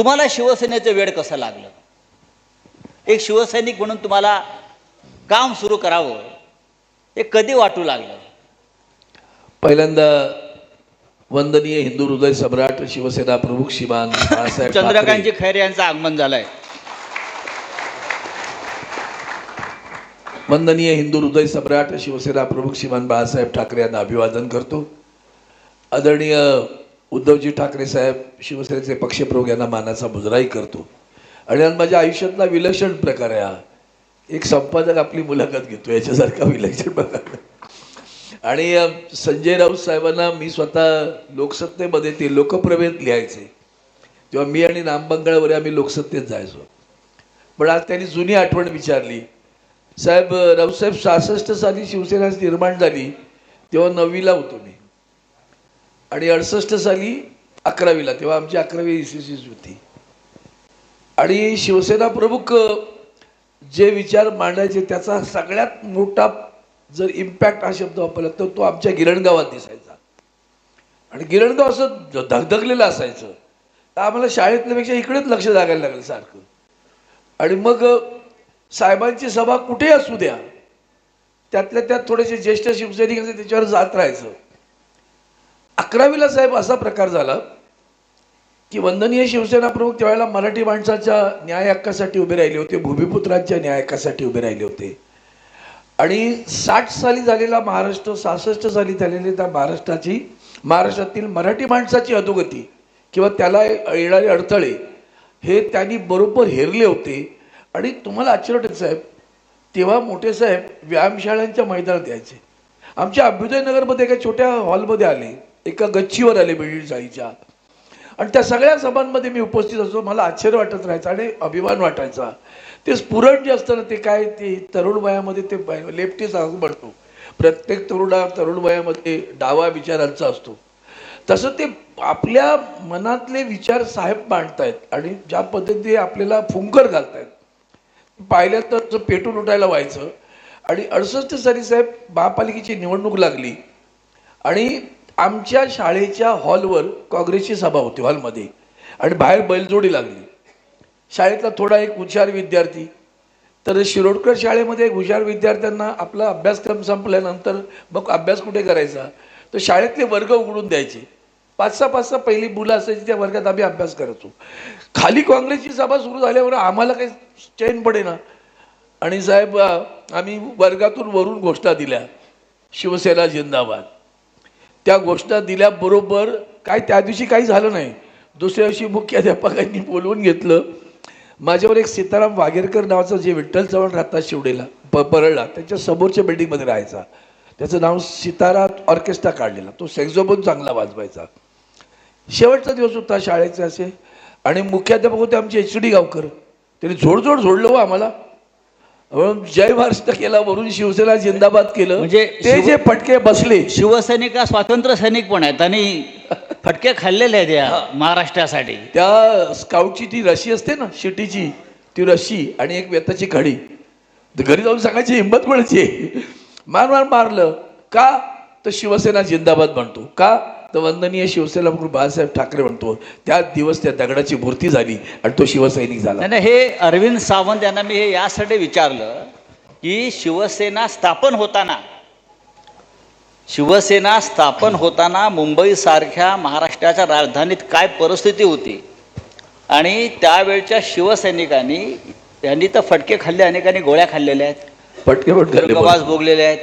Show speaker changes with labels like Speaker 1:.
Speaker 1: तुम्हाला शिवसेनेचं वेळ कसं लागलं? एक शिवसैनिक म्हणून तुम्हाला काम सुरू करावं हे कधी वाटू लागलं?
Speaker 2: पहिल्यांदा वंदनीय हिंदू हृदय सम्राट शिवसेना प्रमुख श्रीमान बाळासाहेब
Speaker 1: चंद्रकांतजी खैरे यांचं आगमन झालंय.
Speaker 2: वंदनीय हिंदू हृदय सम्राट शिवसेना प्रमुख श्रीमान बाळासाहेब ठाकरे यांना अभिवादन करतो. आदरणीय उद्धवजी ठाकरे साहेब शिवसेनेचे पक्षप्रमुख यांना मानाचा मुजराही करतो. आणि माझ्या आयुष्यातला विलक्षण प्रकार आहे हा. एक संपादक आपली मुलाखत घेतो याच्यासारखा विलक्षण प्रकार आणि संजय राऊत साहेबांना मी स्वतः लोकसत्तेमध्ये ते लोकप्रवेद लिहायचे. तेव्हा मी आणि नामबंगाळवर आम्ही लोकसत्तेत जायचो. पण आज त्यांनी जुनी आठवण विचारली. साहेब अ, राऊतसाहेब सहासष्ट साली शिवसेना निर्माण झाली तेव्हा नववीला होतो मी. आणि अडसष्ट साली अकरावीला तेव्हा आमची अकरावी सी एस होती. आणि शिवसेना प्रमुख जे विचार मांडायचे त्याचा सगळ्यात मोठा जर इम्पॅक्ट हा शब्द वापरला तर तो आमच्या गिरणगावात दिसायचा. आणि गिरणगाव असं धगधगलेलं असायचं. तर आम्हाला शाळेतल्यापेक्षा इकडेच लक्ष लागायला लागलं सारखं. आणि मग साहेबांची सभा कुठेही असू द्या त्यातल्या त्यात थोडेसे ज्येष्ठ शिवसैनिक असे त्याच्यावर जात राहायचं. अकरावीला साहेब असा प्रकार झाला की वंदनीय शिवसेना प्रमुख त्यावेळेला मराठी माणसाच्या न्याय हक्कासाठी उभे राहिले होते भूमिपुत्रांच्या न्याय हक्कासाठी उभे राहिले होते. आणि साठ साली झालेला महाराष्ट्र सहासष्ट साली झालेली त्या महाराष्ट्राची महाराष्ट्रातील मराठी माणसाची अधोगती किंवा त्याला येणारे अडथळे हे त्यांनी बरोबर हेरले होते. आणि तुम्हाला आश्चर्य साहेब तेव्हा मोठे साहेब व्यायामशाळांच्या मैदानात यायचे. आमच्या अभ्युदय नगरमध्ये एका छोट्या हॉलमध्ये आले. एका गच्चीवर आले बिल्डिंग जाईच्या आणि त्या सगळ्या सभांमध्ये मी उपस्थित असतो मला आश्चर्य वाटत राहायचं आणि अभिमान वाटायचा. ते स्फुरण जे असतं ना ते काय ते तरुण वयामध्ये ते लेफ्टी असं म्हणतो प्रत्येक तरुणा तरुण वयामध्ये डावा विचारांचा असतो. तसं ते आपल्या मनातले विचार साहेब मांडतायत आणि ज्या पद्धतीने आपल्याला फुंकर घालतायत. पाहिलं तर पेटून उठायला व्हायचं. आणि अडसष्ट साली साहेब महापालिकेची निवडणूक लागली. आणि आमच्या शाळेच्या हॉलवर काँग्रेसची सभा होती हॉलमध्ये. आणि बाहेर बैलजोडी लागली. शाळेतला थोडा एक हुशार विद्यार्थी. तर शिरोडकर शाळेमध्ये एक हुशार विद्यार्थ्यांना आपला अभ्यासक्रम संपल्यानंतर मग अभ्यास कुठे करायचा? तर शाळेतले वर्ग उघडून द्यायचे. पाच सहा पाच सहा पहिली मुलं असायची त्या वर्गात आम्ही अभ्यास करायचो खाली काँग्रेसची सभा सुरू झाल्यावर आम्हाला काही चैन पडेना आणि साहेब आम्ही वर्गातून वरून घोषणा दिल्या. शिवसेना जिंदाबाद. त्या घोषणा दिल्याबरोबर काय त्या दिवशी काही झालं नाही. दुसऱ्या दिवशी मुख्याध्यापकांनी बोलवून घेतलं. माझ्यावर एक सीताराम वाघेरकर नावाचा जे विठ्ठल चव्हाण राहतात शिवडेला प परळला त्याच्या समोरच्या बिल्डिंगमध्ये राहायचा. त्याचं नाव सितारा ऑर्केस्ट्रा काढलेला. तो सेक्झोबन चांगला वाजवायचा. शेवटचा दिवस होता शाळेचे असे. आणि मुख्याध्यापक होते आमचे एच डी गावकर. त्यांनी जोडजोड जोडलं हो आम्हाला. जय महाराष्ट्र केला वरून शिवसेना जिंदाबाद केलं.
Speaker 1: म्हणजे
Speaker 2: ते जे फटके बसले.
Speaker 1: शिवसैनिक हा स्वातंत्र्य सैनिक पण आहेत आणि फटके खाल्लेले आहेत या महाराष्ट्रासाठी.
Speaker 2: त्या स्काउटची ती रशी असते ना शिटीची ती रशी आणि एक वेताची खडी घरी जाऊन सांगायची हिंमत आहे? मार मार मारलं. का? तर शिवसेना जिंदाबाद म्हणतो. का? तर वंदनीय शिवसेना प्रमुख बाळासाहेब ठाकरे म्हणतो. त्या दिवस त्या दगडाची मूर्ती झाली आणि तो शिवसैनिक झाला.
Speaker 1: नाही हे अरविंद सावंत यांना मी हे यासाठी विचारलं की शिवसेना स्थापन होताना शिवसेना स्थापन होताना मुंबईसारख्या महाराष्ट्राच्या राजधानीत काय परिस्थिती होती? आणि त्यावेळच्या शिवसैनिकांनी यांनी तर फटके खाल्ले अनेकांनी गोळ्या खाल्लेल्या आहेत.
Speaker 2: पटके पटके
Speaker 1: गवास भोगलेले आहेत.